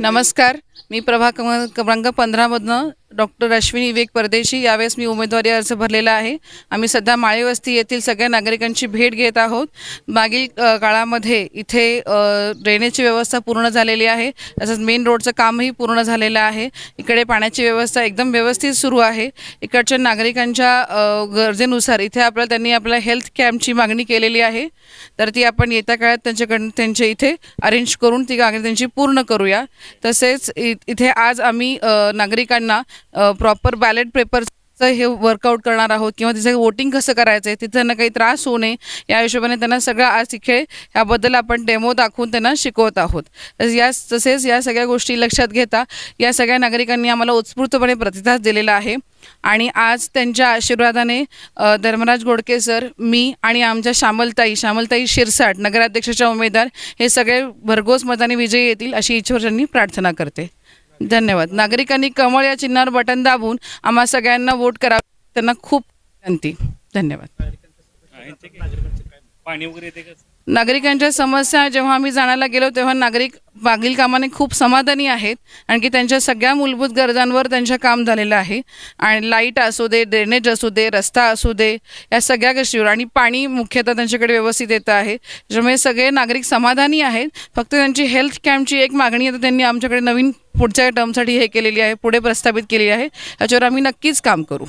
नमस्कार. मी प्रभा कम क्रमांक पंधरामधनं डॉक्टर अश्विनी विवेक परदेशी यावेळेस मी उमेदवारी अर्ज भरलेला आहे. आम्ही सध्या माळेवस्ती येथील सगळ्या नागरिकांची भेट घेत आहोत. मागील काळामध्ये इथे ड्रेनेजची व्यवस्था पूर्ण झालेली आहे. तसंच मेन रोडचं कामही पूर्ण झालेलं आहे. इकडे पाण्याची व्यवस्था एकदम व्यवस्थित सुरू आहे. इकडच्या नागरिकांच्या गरजेनुसार इथे आपल्याला त्यांनी आपल्या हेल्थ कॅम्पची मागणी केलेली आहे. तर ती आपण येत्या काळात त्यांच्याकडून त्यांच्या इथे अरेंज करून ती मागणी त्यांची पूर्ण करूया. तसेच इ- इथे आज आम्ही नागरिकांना प्रॉपर बॅलेट पेपरचं हे वर्कआउट करणार आहोत किंवा तिचं वोटिंग कसं करायचं आहे तिथे त्यांना काही त्रास होऊ नये या हिशोबाने त्यांना सगळं आज खेळ याबद्दल आपण डेमो दाखवून त्यांना शिकवत आहोत. या तसेच या सगळ्या गोष्टी लक्षात घेता या सगळ्या नागरिकांनी आम्हाला उत्स्फूर्तपणे प्रतिसाद दिलेला आहे. आणि आज त्यांच्या आशीर्वादाने धर्मराज गोडके सर मी आणि आमच्या श्यामलताई श्यामलताई शिरसाट नगराध्यक्षाच्या उमेदवार हे सगळे भरघोस मताने विजयी येतील अशी ईश्वरांनी प्रार्थना करते. धन्यवाद. नागरिकांनी कमळ या चिन्हावर बटन दाबून आम्हा सगळ्यांना वोट करावे त्यांना खूप विनंती. धन्यवाद. पाणी वगैरे नागरिकांच्या समस्या जेव्हा आम्ही जाणायला गेलो तेव्हा नागरिक मागील कामाने खूप समाधानी आहेत. आणखी त्यांच्या सगळ्या मूलभूत गरजांवर त्यांचं काम झालेलं आहे. आणि लाइट असू दे ड्रेनेज असू दे रस्ता असू दे या सगळ्या गोष्टीवर आणि पाणी मुख्यतः त्यांच्याकडे व्यवस्थित येतं आहे. ज्यामुळे सगळे नागरिक समाधानी आहेत. फक्त त्यांची हेल्थ कॅम्पची एक मागणी आता त्यांनी आमच्याकडे नवीन पुढच्या टर्मसाठी हे केलेली आहे पुढे प्रस्थापित केली आहे. त्याच्यावर आम्ही नक्कीच काम करू.